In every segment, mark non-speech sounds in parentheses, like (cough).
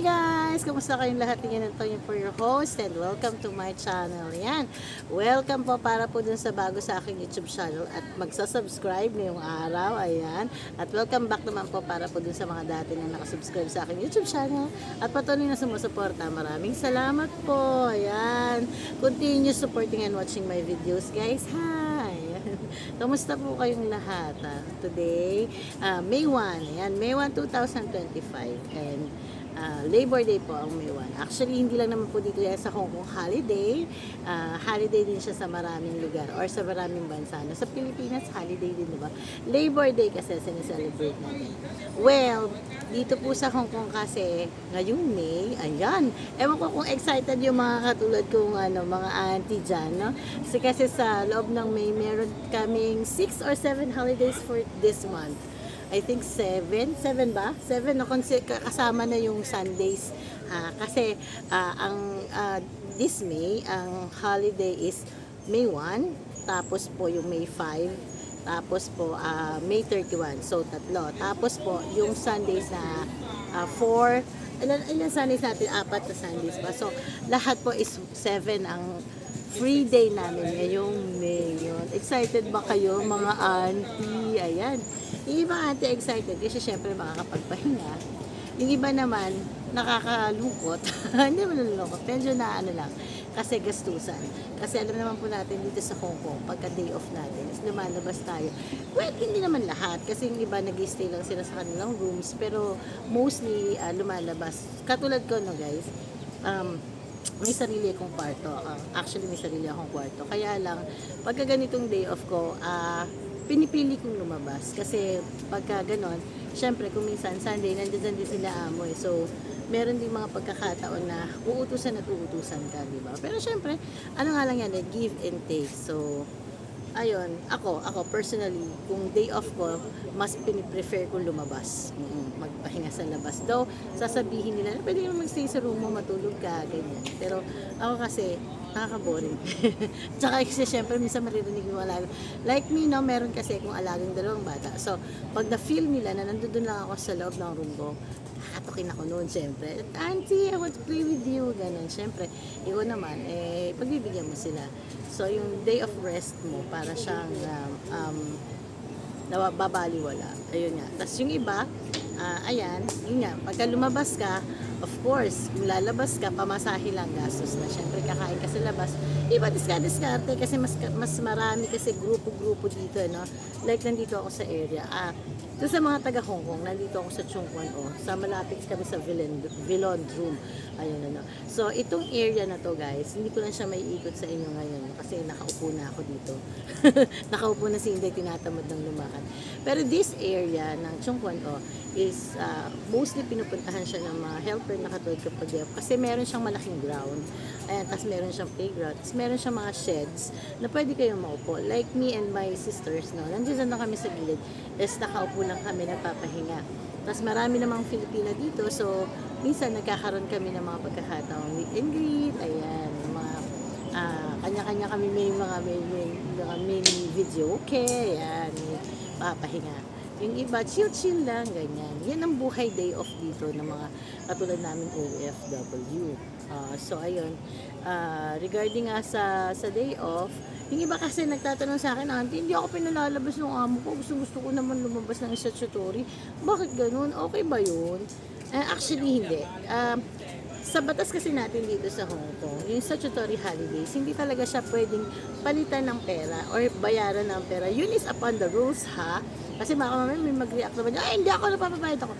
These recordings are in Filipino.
Hi guys! Kumusta kayong lahat? Tingnan ito yung for your host and welcome to my channel. Yan. Welcome po para po dun sa bago sa aking YouTube channel at magsasubscribe ngayong araw. Ayan. At welcome back naman po para po dun sa mga dati na nakasubscribe sa aking YouTube channel at patuloy na sumusuporta. Maraming salamat po. Ayan. Continue supporting and watching my videos guys. Hi! (laughs) Kamusta po kayong lahat? ah? Today, ah, May 1. Ayan, May 1, 2025. And ah, Labor Day po ang May 1. Actually, hindi lang naman po dito yan sa Hong Kong holiday. Ah, holiday din siya sa maraming lugar or sa maraming bansa. No? Sa Pilipinas, holiday din, di ba? Labor Day kasi sineselebrate natin. Well, dito po sa Hong Kong kasi, ngayong May, ayan. Ewan ko kung excited yung mga katulad kong ano, mga auntie dyan, no? Kasi kasi sa loob ng May, meron kaming 6 or 7 holidays for this month. I think 7, 7 ba? 7 na kasama na yung Sundays. Ah, kasi ah, ang ah, this May, ang holiday is May 1, tapos po yung May 5, tapos po ah, May 31. So tatlo. Tapos po yung Sundays na 4 ilan, ilan Sundays natin? Apat na Sundays pa. So lahat po is 7 ang free day namin ngayong May. Yun. Excited ba kayo mga auntie? Ayan. Yung iba auntie excited kasi syempre makakapagpahinga. Yung iba naman, nakakalungkot. (laughs) Hindi mo nalulungkot. Medyo na ano lang. Kasi gastusan. Kasi alam naman po natin dito sa Hong Kong, pagka day off natin, is lumalabas tayo. Well, hindi naman lahat. Kasi yung iba nag-stay lang sila sa kanilang rooms. Pero mostly ah, lumalabas. Katulad ko no guys, um, may sarili akong kwarto. Ah, actually, may sarili akong kwarto. Kaya lang, pagka ganitong day off ko, ah, pinipili kong lumabas. Kasi pagka ganon, syempre kung minsan Sunday, nandiyan din sila amo eh. So, meron din mga pagkakataon na uutusan at uutusan ka, di ba? Pero syempre, ano nga lang yan eh, give and take. So, ayun, ako, ako personally, kung day off ko, mas piniprefer kong lumabas. Mm, magpahinga sa labas. Though, sasabihin nila, pwede naman magstay sa room mo, matulog ka, ganyan. Pero, ako kasi, nakaka-boring. (laughs) Tsaka kasi syempre, minsan maririnig mo alaga. Like me, no, meron kasi kung alagang dalawang bata. So, pag na-feel nila na nandun lang ako sa loob ng room ko, nakatokin ako noon, syempre. Auntie, I want to play with you. Ganun, syempre. Ikaw naman, eh, pagbibigyan mo sila. So, yung day of rest mo, para siyang um, um, nawababaliwala. Ayun nga. Tapos yung iba, ah, ayan, yun nga, pagka lumabas ka, of course, kung lalabas ka, pamasahe lang gastos na. Siyempre, kakain ka sa labas. Iba, diskarte kasi mas, mas marami kasi grupo-grupo dito, no? Like, nandito ako sa area. Ah, ito sa mga taga Hong Kong, nandito ako sa Chung Kwan O. Sa malapit kami sa Villand, Villandrum. Ayun, ano. So, itong area na to, guys, hindi ko lang siya may ikot sa inyo ngayon kasi nakaupo na ako dito. (laughs) nakaupo na si Inday, tinatamad ng lumakad. Pero this area ng Chung Kwan O is ah, mostly pinupuntahan siya ng mga helper na katulad kapag off. kasi meron siyang malaking ground. Ayan, tapos meron siyang playground. Tapos meron siyang mga sheds na pwede kayong maupo. Like me and my sisters, no, nandiyan na kami sa gilid. Is nakaupo lang kami nagpapahinga. Tapos marami namang Filipina dito. So, minsan nagkakaroon kami ng mga pagkakataon meet and greet. Ayan, mga ah, kanya-kanya kami may mga may, may, mga mini video. Okay, ayan, may papahinga. Yung iba, chill-chill lang, ganyan. Yan ang buhay day off dito ng mga katulad namin OFW. Ah, so, ayun. Ah, regarding nga sa, sa day off, yung iba kasi nagtatanong sa akin, Auntie, hindi ako pinalalabas ng amo ko. Gusto, gusto ko naman lumabas ng statutory. Bakit ganun? Okay ba yun? Eh, actually, hindi. Um, sa batas kasi natin dito sa Hong Kong, yung statutory holidays, hindi talaga siya pwedeng palitan ng pera or bayaran ng pera. Yun is upon the rules, ha? Kasi mamaya may mag-react naman, ay, hindi ako napapabayad ako.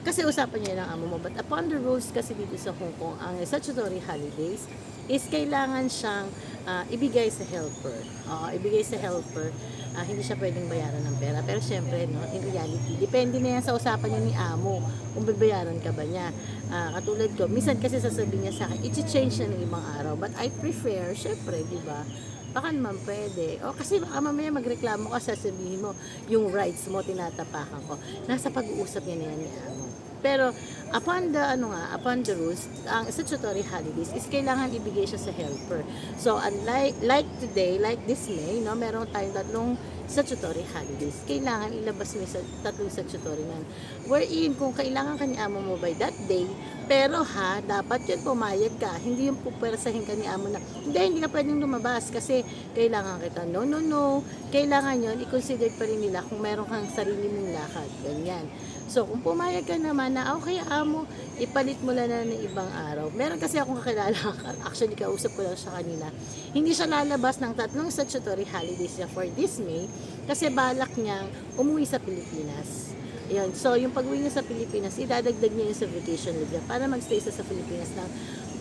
Kasi usapan niya ng amo mo. But upon the rules kasi dito sa Hong Kong, ang statutory holidays is kailangan siyang ah, ibigay sa helper. Oo, ibigay sa helper. Ah, hindi siya pwedeng bayaran ng pera. Pero syempre, no, in reality, depende na yan sa usapan niya ni amo kung babayaran ka ba niya. Ah, katulad ko, minsan kasi sasabihin niya sa akin, i-change na ng ibang araw. But I prefer, syempre, di ba, baka naman pwede. O kasi baka mamaya magreklamo ka, sasabihin mo, yung rights mo, tinatapakan ko. Nasa pag-uusap niya na yan ni amo. Pero upon the ano nga, upon the rules, ang statutory holidays is kailangan ibigay siya sa helper. So unlike like today, like this May, no, meron tayong tatlong statutory holidays. Kailangan ilabas mo sa tatlong statutory nan. Wherein kung kailangan ka ni amo mo by that day, Pero ha, dapat yun pumayag ka. Hindi yung pupwersahin ka ni amo na, hindi, hindi ka pwedeng lumabas kasi kailangan kita. No, no, no. Kailangan yun, i-consider pa rin nila kung meron kang sarili mong lakad. Ganyan. So, kung pumayag ka naman na, okay, amo, ipalit mo lang na ng ibang araw. Meron kasi akong kakilala, (laughs) actually, kausap ko lang siya kanina. Hindi siya lalabas ng tatlong statutory holidays niya for this May kasi balak niyang umuwi sa Pilipinas. Yun. So, yung pag-uwi niya sa Pilipinas, idadagdag niya yun sa vacation leave niya para magstay siya sa Pilipinas ng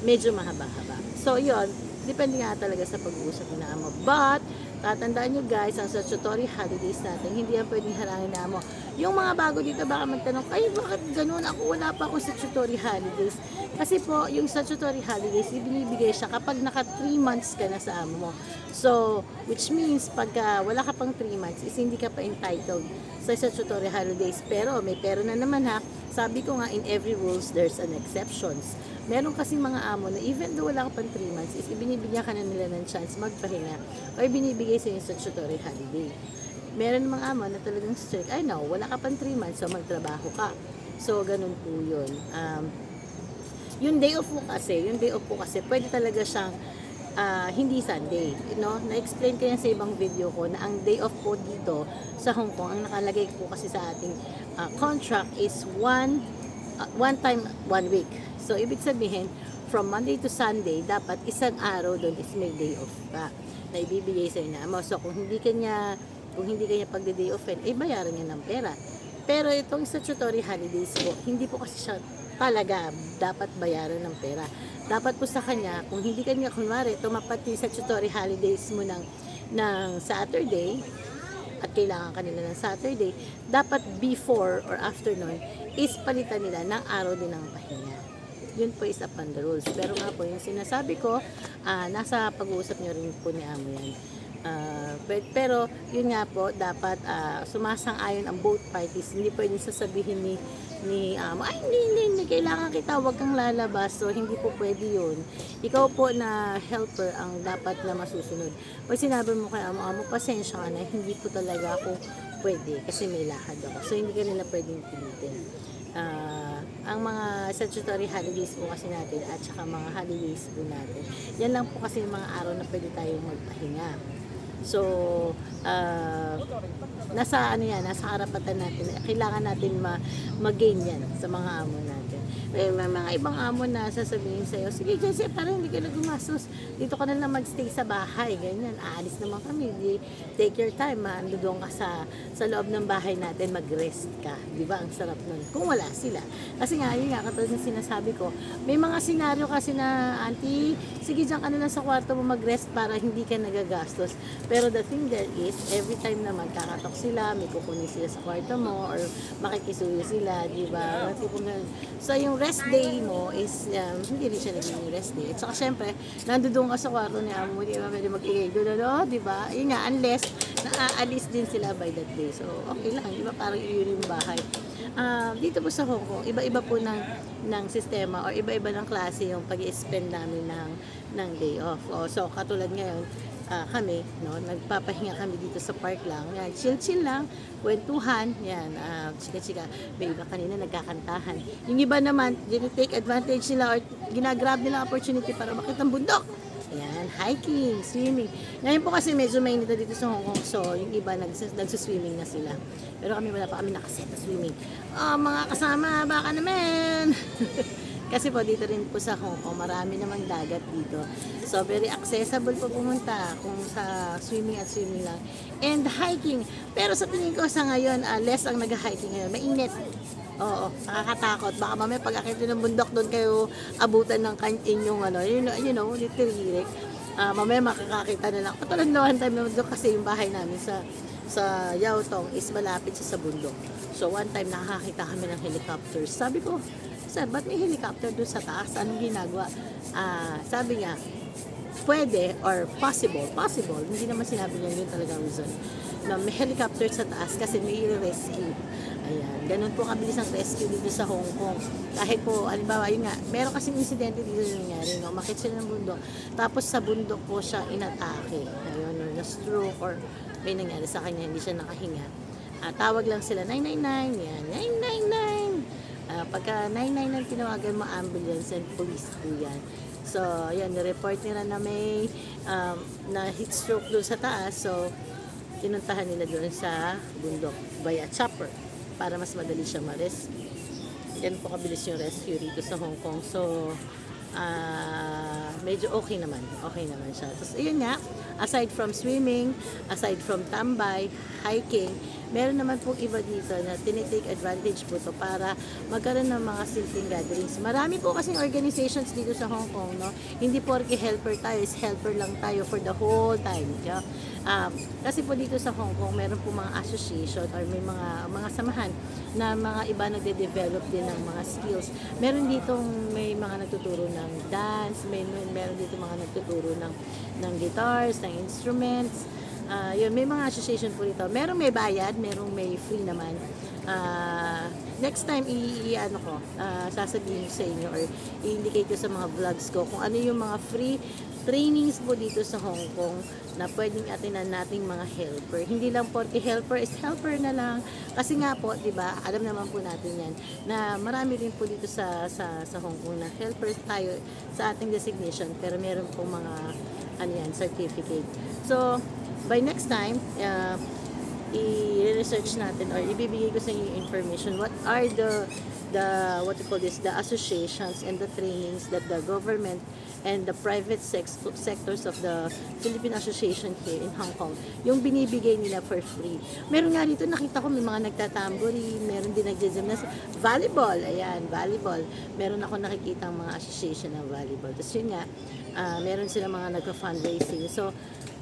medyo mahaba-haba. So, yun. Depende nga talaga sa pag-uusap ni Amo. But, tatandaan nyo guys, ang statutory holidays natin, hindi yan pwedeng harangin na mo. Yung mga bago dito baka magtanong, ay bakit ganun? Ako wala pa akong statutory holidays. Kasi po, yung statutory holidays, ibinibigay siya kapag naka 3 months ka na sa amo mo. So, which means, pagka wala ka pang 3 months, is hindi ka pa entitled sa statutory holidays. Pero, may pero na naman ha, sabi ko nga, in every rules, there's an exceptions. Meron kasing mga amo na even though wala ka pang 3 months, is ibinibigyan ka na nila ng chance magpahinga o ibinibigay sa yung statutory holiday. Meron mga amo na talagang strict, I know, wala ka pang 3 months, so magtrabaho ka. So, ganun po yun. Um, yung day off mo kasi, yung day off po kasi, pwede talaga siyang ah, hindi Sunday. You know, na-explain ko yan sa ibang video ko na ang day off po dito sa Hong Kong, ang nakalagay po kasi sa ating ah, contract is one, ah, one time, one week. So, ibig sabihin, from Monday to Sunday, dapat isang araw doon is may day off ka na ibibigay sa inyo. Amo. So, kung hindi kanya, kung hindi kanya pagde-day off, eh, bayaran niya ng pera. Pero itong statutory holidays po, hindi po kasi siya talaga dapat bayaran ng pera. Dapat po sa kanya, kung hindi kanya, kunwari, tumapat yung statutory holidays mo ng, ng Saturday, at kailangan kanila ng Saturday, dapat before or after nun, is palitan nila ng araw din ng pahinga. Yun po is upon the rules. Pero nga po, yung sinasabi ko, ah, nasa pag-uusap nyo rin po ni Amo yan. Pe- pero yun nga po dapat ah, sumasang-ayon ang both parties. Hindi pwedeng sasabihin ni ni amo ay hindi, hindi, hindi kailangan kita wag kang lalabas. So hindi po pwede yun. Ikaw po na helper ang dapat na masusunod. Pag sinabi mo kay amo amo pasensya ka na hindi po talaga ako pwede kasi may lakad ako. So hindi ka nila pwedeng pilitin Ah, ang mga statutory holidays po kasi natin at saka mga holidays po natin yan lang po kasi yung mga araw na pwede tayong magpahinga So, ah, nasa ano yan, nasa karapatan natin. Kailangan natin ma mag-gain yan sa mga amo natin. May, may mga ibang amo na sasabihin sa'yo, sige Jesse, parang hindi ka na gumastos. Dito ka na lang magstay sa bahay. Ganyan, aalis naman kami. Di, take your time, ha. Doon ka sa, sa loob ng bahay natin, mag-rest ka. Di ba? Ang sarap nun. Kung wala sila. Kasi nga, yun nga, katulad ng sinasabi ko, may mga senaryo kasi na, auntie, sige dyan ka na lang sa kwarto mo mag-rest para hindi ka nagagastos. Pero the thing there is, every time naman kakatok sila, may kukunin sila sa kwarto mo or makikisuyo sila, di ba? So yung rest day mo is, um, hindi rin siya naging rest day. At saka syempre, nandoon ka sa kwarto ni amo, hindi ka pwede mag-ingay doon, ano, di ba? Yun nga, unless naaalis din sila by that day. So okay lang, di ba? Parang yun yung bahay. Ah, dito po sa Hong Kong, iba-iba po ng ng sistema or iba-iba ng klase yung pag-spend namin ng ng day off. O, so katulad ngayon, ah, kami, no, nagpapahinga kami dito sa park lang. Yan, chill-chill lang, kwentuhan, yan, ah, chika-chika. May iba kanina nagkakantahan. Yung iba naman, take advantage nila or ginagrab nila opportunity para makita ang bundok. Ayan, hiking, swimming. Ngayon po kasi medyo mainit na dito sa Hong Kong, so yung iba nags nagsiswimming na sila. Pero kami wala pa kami nakaset na swimming. Ah, mga kasama, baka naman! (laughs) kasi po dito rin po sa Hong Kong, marami namang dagat dito. So very accessible po pumunta kung sa swimming at swimming lang. And hiking. Pero sa tingin ko sa ngayon, ah, less ang nag-hiking ngayon. Mainit. Oo, nakakatakot. Baka mamaya pag akit ng bundok doon kayo abutan ng inyong ano, you know, you know literally. Ah, mamaya makakakita na lang. Katulad na one time naman doon kasi yung bahay namin sa sa Yautong is malapit siya sa bundok. So one time nakakita kami ng helicopter. Sabi ko, sir, ba't may helicopter doon sa taas? Anong ginagawa? Ah, sabi niya, pwede or possible, possible, hindi naman sinabi niya yun talaga reason, na may helicopter sa taas kasi may rescue. Ayan, ganun po kabilis ang rescue dito sa Hong Kong. Kahit po, halimbawa, yun nga, meron kasing insidente dito na nangyari, no? Makit siya ng bundok. Tapos sa bundok po siya inatake. Ayun, or na-stroke or may nangyari sa kanya, hindi siya nakahinga. Ah, tawag lang sila, 999, yan, 999. Ah, pagka 99 ang tinawagan mo, ambulance and police po yan. So, yan, report nila na may um, na heat stroke doon sa taas. So, tinuntahan nila doon sa bundok via chopper para mas madali siya ma-rescue. Yan po kabilis yung rescue dito sa Hong Kong. So, ah medyo okay naman. Okay naman siya. Tapos, ayun nga, aside from swimming, aside from tambay, hiking, meron naman pong iba dito na tinitake advantage po to para magkaroon ng mga simpleng gatherings. Marami po kasing organizations dito sa Hong Kong, no? Hindi porke helper tayo, is helper lang tayo for the whole time. Yeah? Um, kasi po dito sa Hong Kong, meron po mga association or may mga mga samahan na mga iba nagde-develop din ng mga skills. Meron ditong may mga nagtuturo ng dance, may meron dito mga nagtuturo ng ng guitars, ng instruments. Ah, yun, may mga association po dito. Merong may bayad, merong may free naman. Ah, next time i, i- ano ko, ah, sasabihin ko sa inyo or i-indicate ko sa mga vlogs ko kung ano yung mga free trainings po dito sa Hong Kong na pwedeng atinan nating mga helper. Hindi lang po helper is helper na lang. Kasi nga po, 'di ba? Alam naman po natin 'yan na marami rin po dito sa sa sa Hong Kong na helpers tayo sa ating designation pero meron po mga ano yan, certificate. So, by next time, uh, i-research natin or ibibigay ko sa inyo information. What are the the what you call this the associations and the trainings that the government and the private sex, sectors of the Philippine Association here in Hong Kong yung binibigay nila for free. Meron nga dito nakita ko may mga nagtatambori meron din nagja-gymnast volleyball ayan volleyball. Meron ako nakikita ang mga association ng volleyball. Tapos yun nga ah, meron sila mga nagka-fundraising so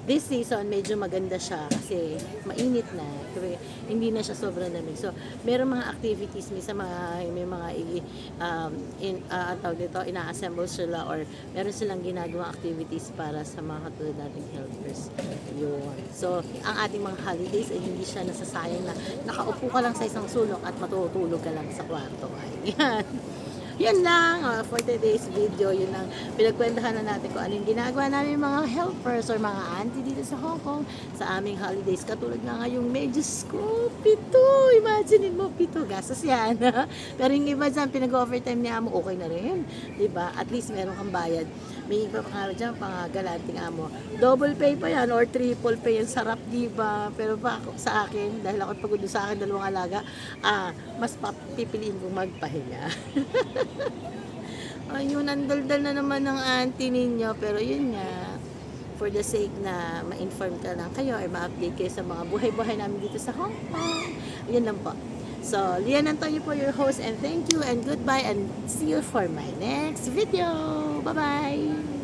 this season medyo maganda siya kasi mainit na. Kaya hindi na siya sobrang lamig. So meron mga activities may mga may mga um, in uh, tawag dito ina-assemble sila or meron silang ginagawa activities para sa mga katulad nating helpers. Yun. So ang ating mga holidays ay hindi siya nasasayang na nakaupo ka lang sa isang sulok at matutulog ka lang sa kwarto. (laughs) Ayan yun lang uh, for today's video. Yun lang pinagkwentahan na natin kung anong ginagawa namin mga helpers or mga auntie dito sa Hong Kong sa aming holidays. Katulad nga ngayong may Diyos ko, pito. Imagine mo, pito. Gastos yan. (laughs) Pero yung iba dyan, pinag-overtime niya mo, okay na rin. 'Di ba At least meron kang bayad. May iba pa nga dyan, pang galanting amo. Double pay pa yan or triple pay yan. Sarap, di ba? Pero ako, sa akin, dahil ako pagod sa akin, dalawang alaga, ah, mas papipiliin kong magpahinga. (laughs) (laughs) Ayun, ang daldal na naman ng auntie ninyo. Pero yun nga, for the sake na ma-inform ka lang kayo or ma-update kayo sa mga buhay-buhay namin dito sa Hong Kong. Yun lang po. So, Lian Antonio po your host and thank you and goodbye and see you for my next video. Bye-bye!